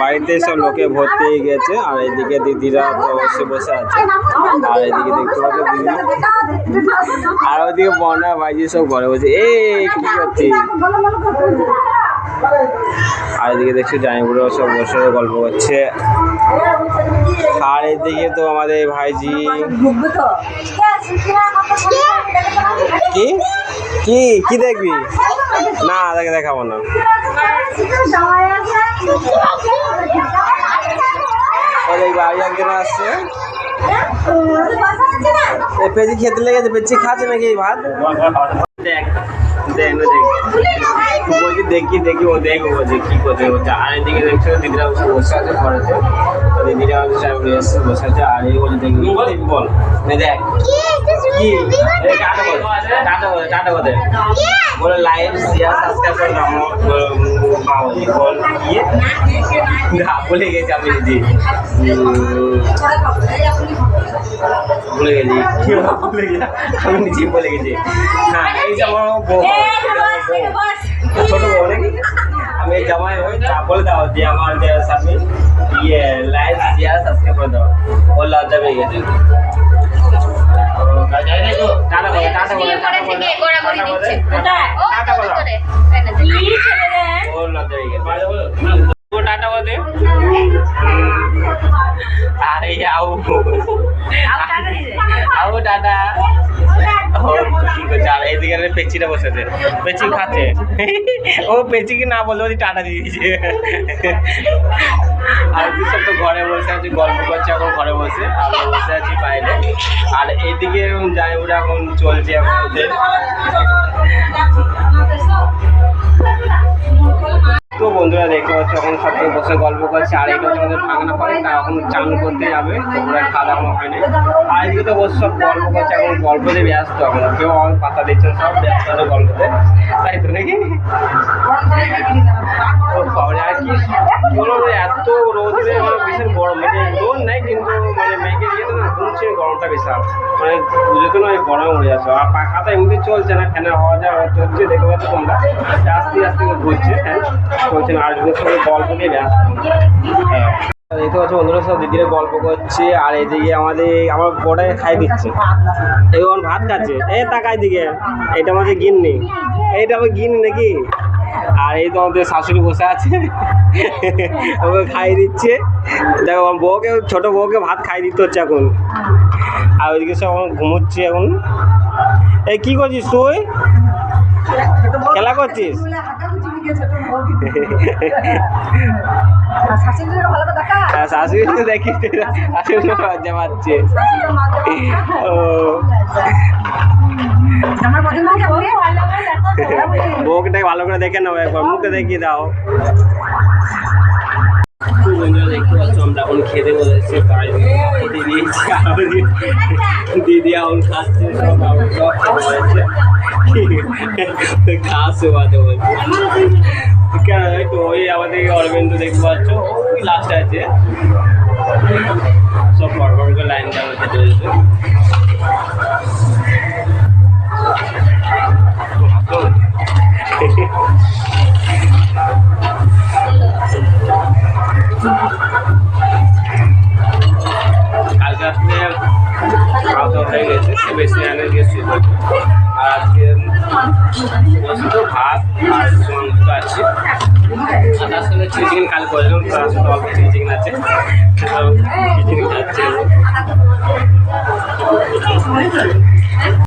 বাড়িতে সব লোকে ভর্তি হয়ে গেছে, আর এদিকে দিদিরা বসে বসে আছে। আর এদিকে দেখতে পাচ্ছ দিদি। আর ওইদিকে বন্যা বাইজি সব ঘরে বসে। এই, কি করছিস? আর এদিকে দেখছ জামাইবুড়ো সব বসে গল্প করছে। আর এদিকে তো আমাদের ভাইজি কি? কি? কি দেখবি? না দেখে দেখাবো না। আর একজন আসছে? পেঁচি খেতে লেগেছে পেঁচি খাচ্ছে নাকি এই ভাত? দেখ দেখ দেখ। বলছি দেখি দেখি ও দেখ ও যে কি করছে ও আর এদিকে দেখছ দিদিরা বসে বসে আছে ঘরেতে। দিদিরা বসে এসে বসে আছে। আর এই বলছে দেখবি বল। দেখ। কি? টাটা বল টাটা বল বল বলে লাইভ শেয়ার সাবস্ক্রাইব করে নাম বল কি গা বলে গেছি আমি নিজে। ভুলে গেছি। ভুলে গেছি? আমি নিজে বলে গেছি। হ্যাঁ এই যে আমার বউ ছোট বউ নাকি? আমি জামাই হই তা বলে দাও যে আমার যে স্বামী ইয়ে লাইভ শেয়ার সাবস্ক্রাইব করে দাও। ও লজ্জা পেয়ে গেছে টাটা বলে আরে বলে আর পেচিটা বসেছে। পেচি খাচ্ছে। ও পেচিকে না বলে ওই টাটা দিয়ে দিয়েছে। আর সব তো ঘরে বসে আছি, গল্প করছে, এখন ঘরে বসে, আমরা বসে আছি বাইরে। আর এদিকে যাই ওরা এখন চলছে এখন ওদের। তো বন্ধুরা দেখতে পাচ্ছ এখন সাথে বসে গল্প করছে আর এটা হচ্ছে ভাঙনা পরে তা এখন চান করতে যাবে তোমরা খাওয়া দাওয়া হয়নি। আর এদিকে তো বসে সব গল্প করছে এখন গল্প গল্পতে ব্যস্ত এখন কেউ আমার পাতা দিচ্ছেন সব ব্যস্ত আছে গল্পতে। তাই তো নাকি? আর রে, এত রোদে মানে ভীষণ গরম মানে রোদ নাই কিন্তু মানে মেঘের ইয়েতে না ঘুরছে, গরমটা বিশাল। মানে পুজোতে না গরমে মরে যাচ্ছে। আর পাখা তো এমনি চলছে না, ফ্যানের হওয়া যাওয়া চলছে, দেখতে পাচ্ছ তোমরা। আস্তে আস্তে ঘুরছে হ্যাঁ। চলছে আর সবাই গল্প নিয়ে ব্যস্ত। হ্যাঁ। দেখতে পাচ্ছ বন্ধুরা, সব দিদিরা গল্প করছে, আর এদিকে আমাদের, আমার বড়াকে খাই দিচ্ছে। এবং ভাত খাচ্ছে। এ, তাকাই দিকে এটা আমাদের গিন্নি। এইটা আমার গিন্নি নাকি? আর এই তোমাদের শাশুড়ি বসে আছে। ওকে খাইয়ে দিচ্ছে। দেখো, আমার বউকে, ছোটো বউকে ভাত খাইয়ে দিতে হচ্ছে এখন। আর ওইদিকে সব আমার ঘুমোচ্ছে এখন। এই, কী করছিস তুই? খেলা করছিস? আর শাশুড়ি তো দেখি শাশুড়ি লজ্জা পাচ্ছে ও বউকে ভালো করে দেখে নেব একবার মুখে দেখিয়ে দাও। বন্ধুরা দেখতে পাচ্ছ আমরা এখন খেতে বসেছি তাই আর দিদি এখন খাচ্ছে বলছে এই তো ওই আমাদের অরবিন্দ দেখতে পাচ্ছ ওই লাস্টে আছে। সব পরপর করে লাইন দেওয়া হচ্ছে বেশি আনে গেছি আর আজকে বসে ভাত আর মাংস আছে। আর তার সঙ্গে চিলি কাল করলাম তার অল্প চিলি আছে। চিচিং খাচ্ছে